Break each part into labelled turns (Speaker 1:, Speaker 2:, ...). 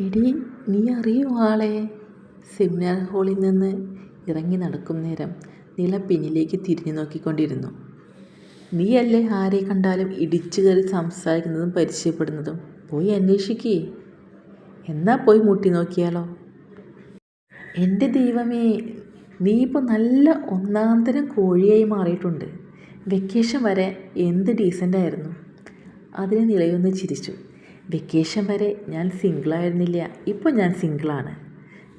Speaker 1: എടീ നീ അറിയോ ആളെ? സെമിനാർ ഹാളിൽ നിന്ന് ഇറങ്ങി നടക്കും നേരം നില പിന്നിലേക്ക് തിരിഞ്ഞു നോക്കിക്കൊണ്ടിരുന്നു. നീയല്ലേ ആരെ കണ്ടാലും ഇടിച്ചു കയറി സംസാരിക്കുന്നതും പരിചയപ്പെടുന്നതും? പോയി അന്വേഷിക്കേ. എന്നാ പോയി മുട്ടി നോക്കിയാലോ? എന്റെ ദൈവമേ നീ ഇപ്പോൾ നല്ല ഒന്നാന്തരം കോഴിയായി മാറിയിട്ടുണ്ട്. വെക്കേഷൻ വരെ എന്ത് ഡീസന്റായിരുന്നു അതിനെ നിലയൊന്ന് ചിരിച്ചു. വെക്കേഷൻ വരെ ഞാൻ സിംഗിളായിരുന്നില്ല ഇപ്പോൾ ഞാൻ സിംഗിളാണ്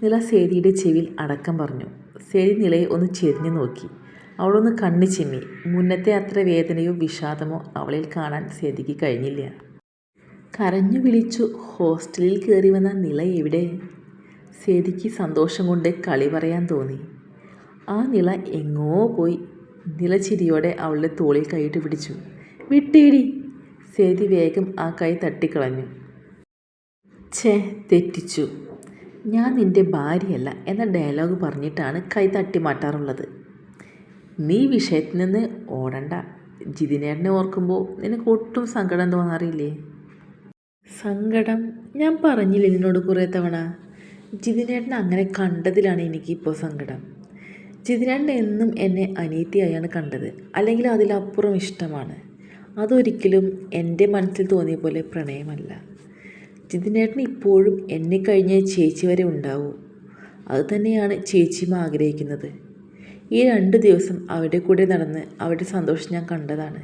Speaker 1: നില സേതിയുടെ ചെവിയിൽ അടക്കം പറഞ്ഞു. സേതി നിലയെ ഒന്ന് ചെരിഞ്ഞു നോക്കി. അവളൊന്ന് കണ്ണു ചിമ്മി. മുന്നത്തെ അത്ര വേദനയോ വിഷാദമോ അവളിൽ കാണാൻ സേതിക്ക് കഴിഞ്ഞില്ല. കരഞ്ഞു വിളിച്ചു ഹോസ്റ്റലിൽ കയറി വന്ന നില എവിടെ? സേതിക്ക് സന്തോഷം കൊണ്ട് കളി പറയാൻ തോന്നി. ആ നില എങ്ങോ പോയി. നില ചിരിയോടെ അവളുടെ തോളിൽ കൈയിട്ട് പിടിച്ചു. വിട്ടേടി സേതി വേഗം ആ കൈ തട്ടിക്കളഞ്ഞു. ഛേ തെറ്റിച്ചു. ഞാൻ നിന്റെ ഭാര്യയല്ല എന്ന ഡയലോഗ് പറഞ്ഞിട്ടാണ് കൈ തട്ടി മാറ്റാറുള്ളത് നീ വിഷയത്തിൽ നിന്ന് ഓടണ്ട. ജിതിനേട്ടനെ ഓർക്കുമ്പോൾ നിനക്ക് ഒട്ടും സങ്കടം തോന്നാറില്ലേ? സങ്കടം? ഞാൻ പറഞ്ഞില്ല നിന്നോട് കുറേ തവണ? ജിതിനേട്ടനെ അങ്ങനെ കണ്ടതിലാണ് എനിക്കിപ്പോൾ സങ്കടം. ജിതിനേട്ടൻ എന്നും എന്നെ അനീതിയായാണ് കണ്ടത്. അല്ലെങ്കിൽ അതിലപ്പുറം ഇഷ്ടമാണ്. അതൊരിക്കലും എന്റെ മനസ്സിൽ തോന്നിയ പോലെ പ്രണയമല്ല. ജിതിനേട്ടൻ ഇപ്പോഴും എന്നെ കഴിഞ്ഞ ചേച്ചി വരെ ഉണ്ടാവും. അതുതന്നെയാണ് ചേച്ചിയും ആഗ്രഹിക്കുന്നത്. ഈ രണ്ട് ദിവസം അവരുടെ കൂടെ നടന്ന് അവരുടെ സന്തോഷം ഞാൻ കണ്ടതാണ്.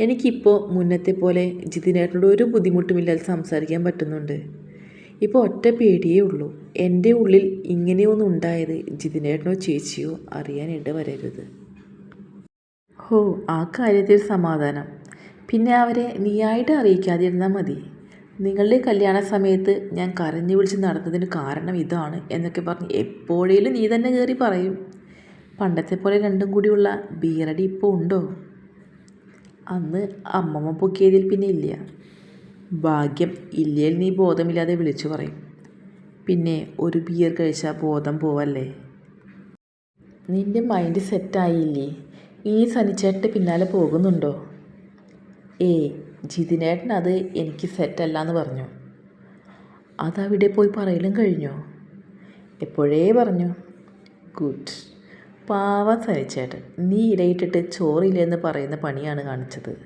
Speaker 1: എനിക്കിപ്പോൾ മുന്നത്തെ പോലെ ജിതിനേട്ടനോട് ഒരു ബുദ്ധിമുട്ടുമില്ലാതെ സംസാരിക്കാൻ പറ്റുന്നുണ്ട്. ഇപ്പോൾ ഒറ്റ പേടിയേ ഉള്ളൂ. എന്റെ ഉള്ളിൽ ഇങ്ങനെയൊന്നും ഉണ്ടായത് ജിതിനേട്ടനോ ചേച്ചിയോ അറിയാൻ ഇടവരരുത് ഹോ ആ കാര്യത്തിൽ സമാധാനം. പിന്നെ അവരെ നീയായിട്ട് അറിയിക്കാതിരുന്നാൽ മതി. നിങ്ങളുടെ കല്യാണ സമയത്ത് ഞാൻ കരഞ്ഞു വിളിച്ച് നടന്നതിന് കാരണം ഇതാണ് എന്നൊക്കെ പറഞ്ഞ് എപ്പോഴേലും നീ തന്നെ കയറി പറയും. പണ്ടത്തെ പോലെ രണ്ടും കൂടിയുള്ള ബീറടി ഇപ്പോൾ ഉണ്ടോ? അന്ന് അമ്മമ്മ പൊക്കിയതിൽ പിന്നെ ഇല്ല. ഭാഗ്യം ഇല്ലേൽ നീ ബോധമില്ലാതെ വിളിച്ചു പറയും. പിന്നെ ഒരു ബിയർ കഴിച്ചാൽ ബോധം പോവല്ലേ? നിന്റെ മൈൻഡ് സെറ്റായില്ലേ ഈ സനിച്ചേട്ടന്റെ പിന്നാലെ പോകുന്നുണ്ടോ? ഏ ജിതിനേട്ടൻ അത് എനിക്ക് സെറ്റല്ല എന്ന് പറഞ്ഞു. അതവിടെ പോയി പറയലും കഴിഞ്ഞോ? എപ്പോഴേ പറഞ്ഞു. ഗുഡ്. പാവം സനിച്ചേട്ടൻ. നീ ഇടയിട്ടിട്ട് ചോറില്ലെന്ന് പറയുന്ന പണിയാണ് കാണിച്ചത്.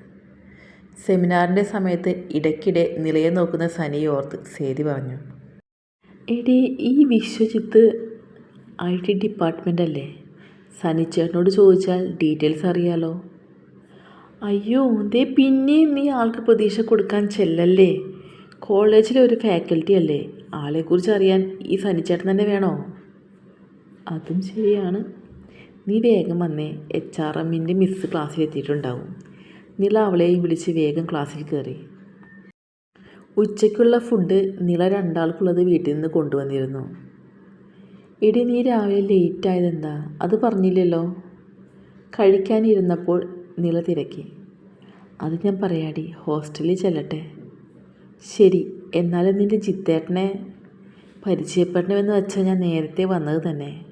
Speaker 1: സെമിനാറിന്റെ സമയത്ത് ഇടയ്ക്കിടെ നിലയെ നോക്കുന്ന സനിയെ ഓർത്ത് സേതി പറഞ്ഞു. എടി ഈ വിശ്വജിത്ത് ഐ ടി ഡിപ്പാർട്ട്മെന്റ് അല്ലേ സനിച്ചേട്ടനോട് ചോദിച്ചാൽ ഡീറ്റെയിൽസ് അറിയാലോ? അയ്യോ ദേ പിന്നെയും നീ ആൾക്ക് പ്രതീക്ഷ കൊടുക്കാൻ ചെല്ലല്ലേ? കോളേജിലെ ഒരു ഫാക്കൽറ്റി അല്ലേ? ആളെക്കുറിച്ച് അറിയാൻ ഈ സനിച്ചേട്ടൻ തന്നെ വേണോ? അതും ശരിയാണ്. നീ വേഗം വന്നേ. എച്ച് ആർ എമ്മിന്റെ മിസ് ക്ലാസ്സിലെത്തിയിട്ടുണ്ടാവും. നില അവളെയും വിളിച്ച് വേഗം ക്ലാസ്സിൽ കയറി. ഉച്ചയ്ക്കുള്ള ഫുഡ് നില രണ്ടാൾക്കുള്ളത് വീട്ടിൽ നിന്ന് കൊണ്ടുവന്നിരുന്നു. എടി നീ രാവിലെ ലേറ്റായതെന്താ അത് പറഞ്ഞില്ലല്ലോ. കഴിക്കാനിരുന്നപ്പോൾ നില തിരക്കി. അത് ഞാൻ പറയാടി ഹോസ്റ്റലിൽ ചെല്ലട്ടെ. ശരി എന്നാലും നിന്റെ ജിത്തേട്ടനെ പരിചയപ്പെടണമെന്ന് വെച്ചാൽ ഞാൻ നേരത്തെ വന്നത് തന്നെ.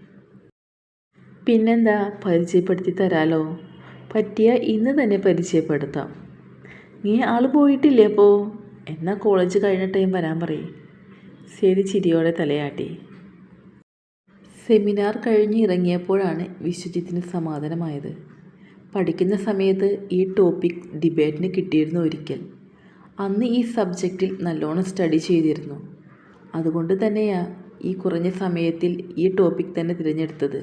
Speaker 1: പിന്നെന്താ? പരിചയപ്പെടുത്തി തരാലോ. പറ്റിയ ഇന്ന് തന്നെ പരിചയപ്പെടുത്താം. നീ ആൾ പോയിട്ടില്ലേ അപ്പോൾ എന്നാൽ കോളേജ് കഴിഞ്ഞ ടൈം വരാൻ പറയും. ശരി ചിരിയോടെ തലയാട്ടി. സെമിനാർ കഴിഞ്ഞ് ഇറങ്ങിയപ്പോഴാണ് വിശ്വജിത്തിന് സമാധാനമായത്. പഠിക്കുന്ന സമയത്ത് ഈ ടോപ്പിക് ഡിബേറ്റിന് കിട്ടിയിരുന്നു ഒരിക്കൽ. അന്ന് ഈ സബ്ജക്റ്റിൽ നല്ലോണം സ്റ്റഡി ചെയ്തിരുന്നു. അതുകൊണ്ട് തന്നെയാണ് ഈ കുറഞ്ഞ സമയത്തിൽ ഈ ടോപ്പിക് തന്നെ തിരഞ്ഞെടുത്തത്.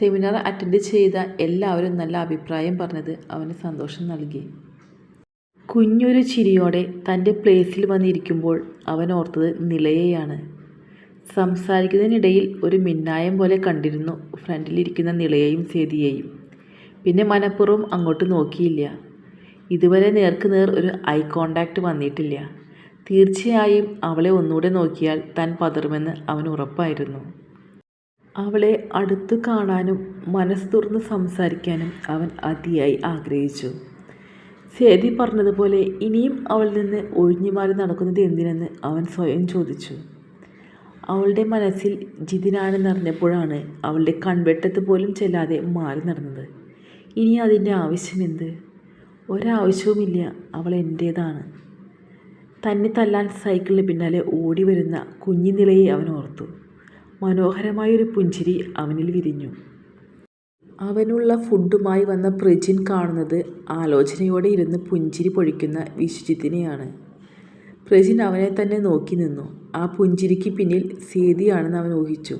Speaker 1: സെമിനാർ അറ്റൻഡ് ചെയ്ത എല്ലാവരും നല്ല അഭിപ്രായം പറഞ്ഞത് അവന് സന്തോഷം നൽകി. കുഞ്ഞൊരു ചിരിയോടെ തന്റെ പ്ലേസിൽ വന്നിരിക്കുമ്പോൾ അവൻ ഓർത്തത് നിലയെയാണ്. സംസാരിക്കുന്നതിനിടയിൽ ഒരു മിന്നായം പോലെ കണ്ടിരുന്നു ഫ്രണ്ടിലിരിക്കുന്ന നിളയെയും സേതിയെയും. പിന്നെ മനഃപൂർവം അങ്ങോട്ട് നോക്കിയില്ല. ഇതുവരെ നേർക്ക് നേർ ഒരു ഐ കോണ്ടാക്റ്റ് വന്നിട്ടില്ല. തീർച്ചയായും അവളെ ഒന്നുകൂടെ നോക്കിയാൽ താൻ പതറുമെന്ന് അവൻ ഉറപ്പായിരുന്നു. അവളെ അടുത്തു കാണാനും മനസ്സ് തുറന്ന് സംസാരിക്കാനും അവൻ അതിയായി ആഗ്രഹിച്ചു. സേതി പറഞ്ഞതുപോലെ ഇനിയും അവളിൽ നിന്ന് ഒഴിഞ്ഞു മാറി നടക്കുന്നത് എന്തിനെന്ന് അവൻ സ്വയം ചോദിച്ചു. അവളുടെ മനസ്സിൽ ജിതിനാണെന്നറിഞ്ഞപ്പോഴാണ് അവളുടെ കൺവെട്ടത്ത് പോലും ചെല്ലാതെ മാറി നടന്നത്. ഇനി അതിന്റെ ആവശ്യമെന്ത് ഒരാവശ്യവുമില്ല അവൾ എന്റേതാണ്. തന്നെ തല്ലാൻ സൈക്കിളിന് പിന്നാലെ ഓടി വരുന്ന കുഞ്ഞിനിലയെ അവൻ ഓർത്തു. മനോഹരമായൊരു പുഞ്ചിരി അവനിൽ വിരിഞ്ഞു. അവനുള്ള ഫുഡുമായി വന്ന പ്രജിൻ കാണുന്നത് ആലോചനയോടെ ഇരുന്ന് പുഞ്ചിരി പൊഴിക്കുന്ന വിശ്വജിത്തിനെയാണ്. പ്രജിൻ അവനെ തന്നെ നോക്കി നിന്നു. ആ പുഞ്ചിരിക്ക് പിന്നിൽ സേതിയാണെന്ന് അവൻ ഊഹിച്ചു.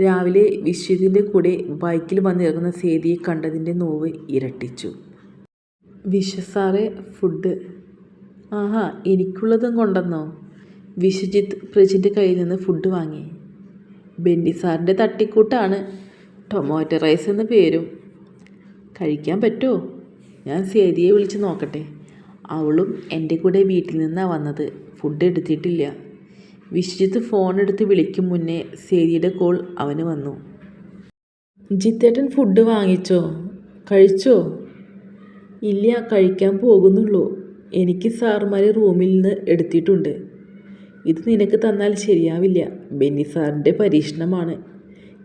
Speaker 1: രാവിലെ വിശ്വജിത്തിന്റെ കൂടെ ബൈക്കിൽ വന്നിറങ്ങുന്ന സേതിയെ കണ്ടതിന്റെ നോവ് ഇരട്ടിച്ചു. വിശ്വസാറെ ഫുഡ്. ആഹാ എനിക്കുള്ളതും കൊണ്ടെന്നോ വിശ്വജിത്ത് പ്രജിന്റെ കയ്യിൽ നിന്ന് ഫുഡ് വാങ്ങി. ബെന്നി സാറിന്റെ തട്ടിക്കൂട്ടാണ്. ടൊമാറ്റോ റൈസ് എന്ന പേരും. കഴിക്കാൻ പറ്റുമോ ഞാൻ സേതിയെ വിളിച്ച് നോക്കട്ടെ. അവളും എന്റെ കൂടെ വീട്ടിൽ നിന്നാണ് വന്നത്. ഫുഡ് എടുത്തിട്ടില്ല. വിശ്വജിത്ത് ഫോണെടുത്ത് വിളിക്കും മുന്നേ സേരിയുടെ കോൾ അവന് വന്നു. ജിത്തേട്ടൻ ഫുഡ് വാങ്ങിച്ചോ? കഴിച്ചോ? ഇല്ല കഴിക്കാൻ പോകുന്നുള്ളൂ. എനിക്ക് സാറുമാരെ റൂമിൽ നിന്ന് എടുത്തിട്ടുണ്ട്. ഇത് നിനക്ക് തന്നാൽ ശരിയാവില്ല. ബെന്നി സാറിന്റെ പരീക്ഷണമാണ്.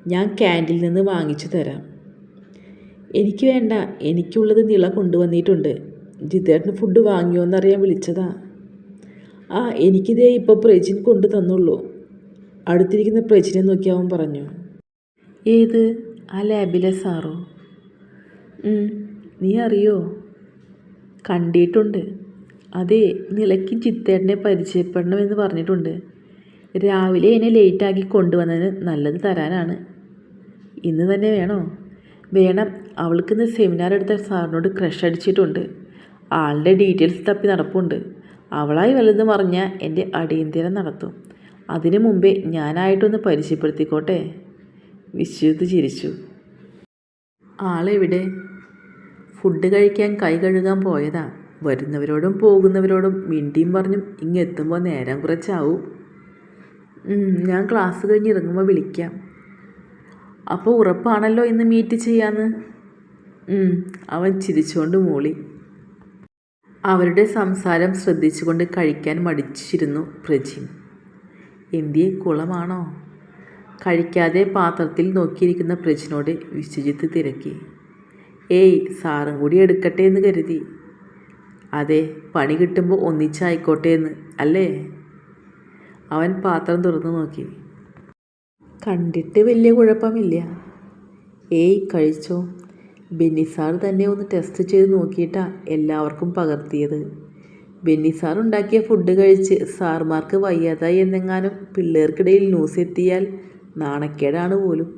Speaker 1: ഞാൻ ക്യാന്റീനിൽ നിന്ന് വാങ്ങിച്ചു തരാം. എനിക്ക് വേണ്ട. എനിക്കുള്ളത് നിള കൊണ്ടുവന്നിട്ടുണ്ട്. ജിതേട്ടന് ഫുഡ് വാങ്ങിയോ എന്നറിയാൻ വിളിച്ചതാ. ആ എനിക്കിതേ ഇപ്പോൾ പ്രജിൻ കൊണ്ടു തന്നുള്ളൂ. അടുത്തിരിക്കുന്ന പ്രജിനെ നോക്കി അവൻ പറഞ്ഞു. ഏത്? ആ ലാബിലെ സാറോ? നീ അറിയോ? കണ്ടിട്ടുണ്ട്. അതെ നിലയ്ക്ക് ചിത്തേട്ടനെ പരിചയപ്പെടണമെന്ന് പറഞ്ഞിട്ടുണ്ട്. രാവിലെ എന്നെ ലേറ്റാക്കി കൊണ്ടുവന്നതിന് നല്ലത് തരാനാണ്. ഇന്ന് തന്നെ വേണോ? വേണം. അവൾക്ക് ഇന്ന് സെമിനാർ എടുത്ത സാറിനോട് ക്രഷ് അടിച്ചിട്ടുണ്ട്. ആളുടെ ഡീറ്റെയിൽസ് തപ്പി നടപ്പുണ്ട്. അവളായി വലുത് പറഞ്ഞാൽ എന്റെ അടിയന്തിരം നടത്തും. അതിനു മുമ്പേ ഞാനായിട്ടൊന്ന് പരിചയപ്പെടുത്തിക്കോട്ടെ? വിശ്വത്ത് ചിരിച്ചു. ആളെവിടെ? ഫുഡ് കഴിക്കാൻ കൈ കഴുകാൻ പോയതാ. വരുന്നവരോടും പോകുന്നവരോടും മിണ്ടിയും പറഞ്ഞും ഇങ്ങെത്തുമ്പോൾ നേരം കുറച്ചാവും. ഞാൻ ക്ലാസ് കഴിഞ്ഞ് ഇറങ്ങുമ്പോൾ വിളിക്കാം. അപ്പോൾ ഉറപ്പാണല്ലോ ഇന്ന് മീറ്റ് ചെയ്യാമെന്ന് അവൻ ചിരിച്ചുകൊണ്ട് മൂളി. അവരുടെ സംസാരം ശ്രദ്ധിച്ചുകൊണ്ട് കഴിക്കാൻ മടിച്ചിരുന്നു പ്രജിൻ. എന്തിയെ കുളമാണോ? കഴിക്കാതെ പാത്രത്തിൽ നോക്കിയിരിക്കുന്ന പ്രജിനോട് വിശ്വജിത്ത് തിരക്കി. ഏയ് സാറും കൂടി എടുക്കട്ടെ എന്ന് കരുതി. അതെ പണി കിട്ടുമ്പോൾ ഒന്നിച്ചായിക്കോട്ടെ എന്ന് അല്ലേ? അവൻ പാത്രം തുറന്നു നോക്കി. കണ്ടിട്ട് വലിയ കുഴപ്പമില്ല. ഏയ് കഴിച്ചോ? ബെന്നി സാർ തന്നെ ഒന്ന് ടെസ്റ്റ് ചെയ്ത് നോക്കിയിട്ടാണ് എല്ലാവർക്കും പകർത്തിയത്. ബെന്നിസാർ ഉണ്ടാക്കിയ ഫുഡ് കഴിച്ച് സാർമാർക്ക് വയ്യാതായി എന്നെങ്ങാനും പിള്ളേർക്കിടയിൽ ന്യൂസ് എത്തിയാൽ നാണക്കേടാണ് പോലും.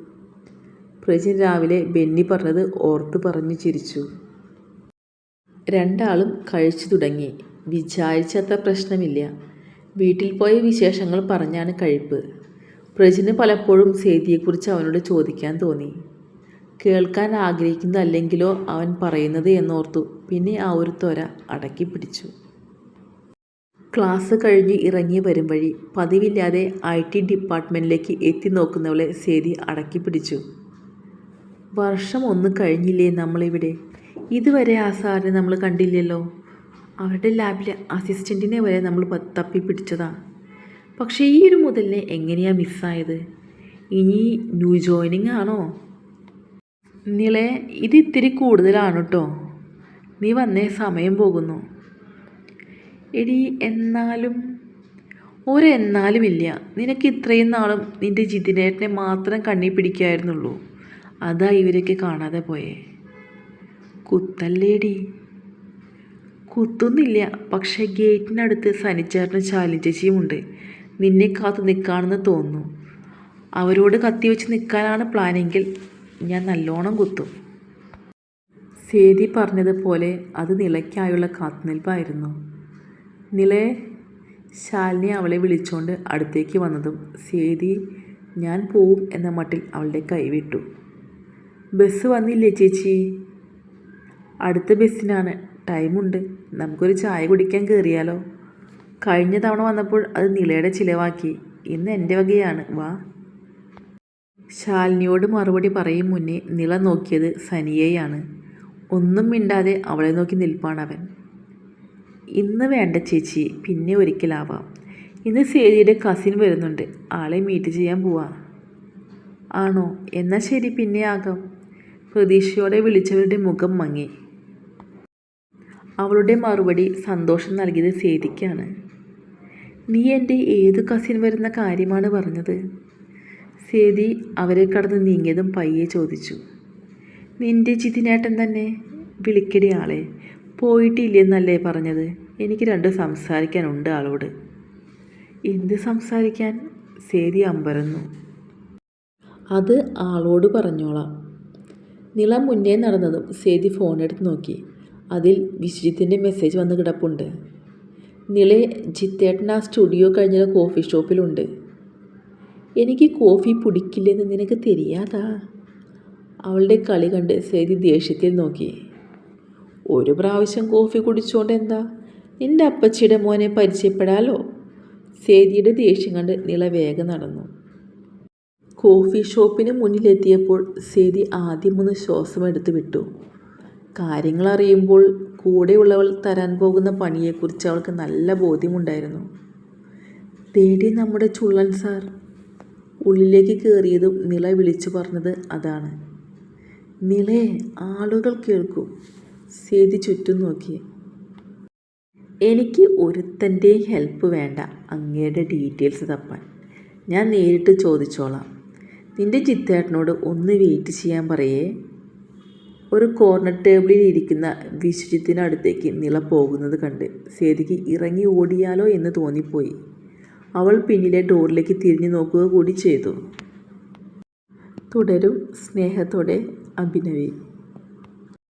Speaker 1: പ്രജിൻ രാവിലെ ബെന്നി പറഞ്ഞത് ഓർത്ത് പറഞ്ഞു ചിരിച്ചു. രണ്ടാളും കഴിച്ചു തുടങ്ങി. വിചാരിച്ചത്ര പ്രശ്നമില്ല. വീട്ടിൽ പോയ വിശേഷങ്ങൾ പറഞ്ഞാണ് കഴിപ്പ്. പ്രജിന് പലപ്പോഴും സേതിയെക്കുറിച്ച് അവനോട് ചോദിക്കാൻ തോന്നി. കേൾക്കാൻ ആഗ്രഹിക്കുന്നതല്ലെങ്കിലോ അവൻ പറയുന്നത് എന്നോർത്തു. പിന്നെ ആ ഒരു ത്വര അടക്കി പിടിച്ചു. ക്ലാസ് കഴിഞ്ഞ് ഇറങ്ങി വരും വഴി പതിവില്ലാതെ ഐ ടി ഡിപ്പാർട്ട്മെന്റിലേക്ക് എത്തി നോക്കുന്നവളെ സേതി അടക്കി പിടിച്ചു. വർഷം ഒന്ന് കഴിഞ്ഞില്ലേ നമ്മളിവിടെ? ഇതുവരെ ആ സാറിനെ നമ്മൾ കണ്ടില്ലല്ലോ. അവരുടെ ലാബിലെ അസിസ്റ്റന്റിനെ വരെ നമ്മൾ തപ്പി പിടിച്ചതാണ് പക്ഷേ ഈ ഒരു മുതലിനെ എങ്ങനെയാണ് മിസ്സായത് ഇനി ന്യൂ ജോയിനിങ് ആണോ? നിളെ ഇത് ഇത്തിരി കൂടുതലാണ് കേട്ടോ നീ വന്നേ സമയം പോകുന്നു. എടി എന്നാലും? ഒരെന്നാലും ഇല്ല. നിനക്ക് ഇത്രയും നാളും നിന്റെ ജിതിനേട്ടനെ മാത്രം കണ്ണി പിടിക്കായിരുന്നുള്ളൂ. അതാ ഇവരൊക്കെ കാണാതെ പോയേ. കുത്തല്ലേടി. കുത്തുന്നില്ല. പക്ഷേ ഗേറ്റിനടുത്ത് സനിച്ചേട്ടനും ഉണ്ട്. നിന്നെ കാത്തു നിൽക്കാണെന്ന് തോന്നുന്നു. അവരോട് കത്തി വെച്ച് നിൽക്കാനാണ് പ്ലാനെങ്കിൽ ഞാൻ നല്ലോണം കുത്തും. സേതി പറഞ്ഞതുപോലെ അത് നിലയ്ക്കായുള്ള കാത്തുനിൽപ്പായിരുന്നു. നിലയെ ശാലിനി അവളെ വിളിച്ചുകൊണ്ട് അടുത്തേക്ക് വന്നതും സേതി ഞാൻ പോവും എന്ന മട്ടിൽ അവളുടെ കൈവിട്ടു. ബസ് വന്നില്ലേ ചേച്ചി? അടുത്ത ബസ്സിനാണ്. ടൈമുണ്ട്. നമുക്കൊരു ചായ കുടിക്കാൻ കയറിയാലോ കഴിഞ്ഞ തവണ വന്നപ്പോൾ അത് നിലയുടെ ചിലവാക്കി. ഇന്ന് എന്റെ വകയാണ്. വാ. ശാലിനിയോട് മറുപടി പറയും മുന്നേ നില നോക്കിയത് സനിയെയാണ്. ഒന്നും മിണ്ടാതെ അവളെ നോക്കി നിൽപ്പാണവൻ. ഇന്ന് വേണ്ട ചേച്ചി പിന്നെ ഒരിക്കലാവാം. ഇന്ന് സേതിയുടെ കസിൻ വരുന്നുണ്ട്. ആളെ മീറ്റ് ചെയ്യാൻ പോവാ. ആണോ? എന്നാൽ ശരി പിന്നെ ആകാം. പ്രതീക്ഷയോടെ വിളിച്ചവരുടെ മുഖം മങ്ങി. അവളുടെ മറുപടി സന്തോഷം നൽകിയത് സേതിക്കാണ് നീ എന്റെ ഏത് കസിൻ വരുന്ന കാര്യമാണ് പറഞ്ഞത്? സേതി അവരെ കടന്ന് നീങ്ങിയതും പയ്യെ ചോദിച്ചു നിന്റെ ചിതിനേട്ടൻ തന്നെ? വിളിക്കടി ആളെ. പോയിട്ടില്ലെന്നല്ലേ പറഞ്ഞത്? എനിക്ക് രണ്ട് സംസാരിക്കാനുണ്ട് ആളോട്. എന്ത് സംസാരിക്കാൻ? സേതി അമ്പരന്നു. അത് ആളോട് പറഞ്ഞോളാം. നിള മുന്നേ നടന്നതും സേതി ഫോണെടുത്ത് നോക്കി. അതിൽ വിശ്വജിത്തിന്റെ മെസ്സേജ് വന്ന് കിടപ്പുണ്ട്. നിളെ ജിത്തേട്ടൻ ആ സ്റ്റുഡിയോ കഴിഞ്ഞ കോഫി ഷോപ്പിലുണ്ട്. എനിക്ക് കോഫി പിടിക്കില്ലെന്ന് നിനക്ക് தெரியாதா അവളുടെ കളി കണ്ട് സേതി ദേഷ്യത്തിൽ നോക്കി. ഒരു പ്രാവശ്യം കോഫി കുടിച്ചുകൊണ്ട് എന്താ എന്റെ അപ്പച്ചിയുടെ മോനെ പരിചയപ്പെടാലോ? സേതിയുടെ ദേഷ്യം കണ്ട് നിള വേഗം നടന്നു. കോഫി ഷോപ്പിന് മുന്നിലെത്തിയപ്പോൾ സേതി ആദ്യം ഒന്ന് ശ്വാസം എടുത്തു വിട്ടു. കാര്യങ്ങൾ അറിയുമ്പോൾ കൂടെയുള്ളവൾ തരാൻ പോകുന്ന പണിയെക്കുറിച്ച് അവൾക്ക് നല്ല ബോധ്യമുണ്ടായിരുന്നു. തേടി നമ്മുടെ ചുള്ളൻ സാർ ഉള്ളിലേക്ക് കയറിയതും നിള വിളിച്ചു പറഞ്ഞത് അതാണ്. നിളയെ ആളുകൾ കേൾക്കും. സേതി ചുറ്റും നോക്കി. എനിക്ക് ഒരുത്തന്റെയും ഹെൽപ്പ് വേണ്ട അങ്ങയുടെ ഡീറ്റെയിൽസ് തപ്പാൻ. ഞാൻ നേരിട്ട് ചോദിച്ചോളാം. നിന്റെ ചിത്തേട്ടനോട് ഒന്ന് വെയിറ്റ് ചെയ്യാൻ പറയേ. ഒരു കോർണർ ടേബിളിൽ ഇരിക്കുന്ന വിശ്വജിത്തിനടുത്തേക്ക് നിള പോകുന്നത് കണ്ട് സേതിക്ക് ഇറങ്ങി ഓടിയാലോ എന്ന് തോന്നിപ്പോയി. അവൾ പിന്നിലെ ഡോറിലേക്ക് തിരിഞ്ഞു നോക്കുക കൂടി ചെയ്തു. തുടരും സ്നേഹത്തോടെ അഭിനവി.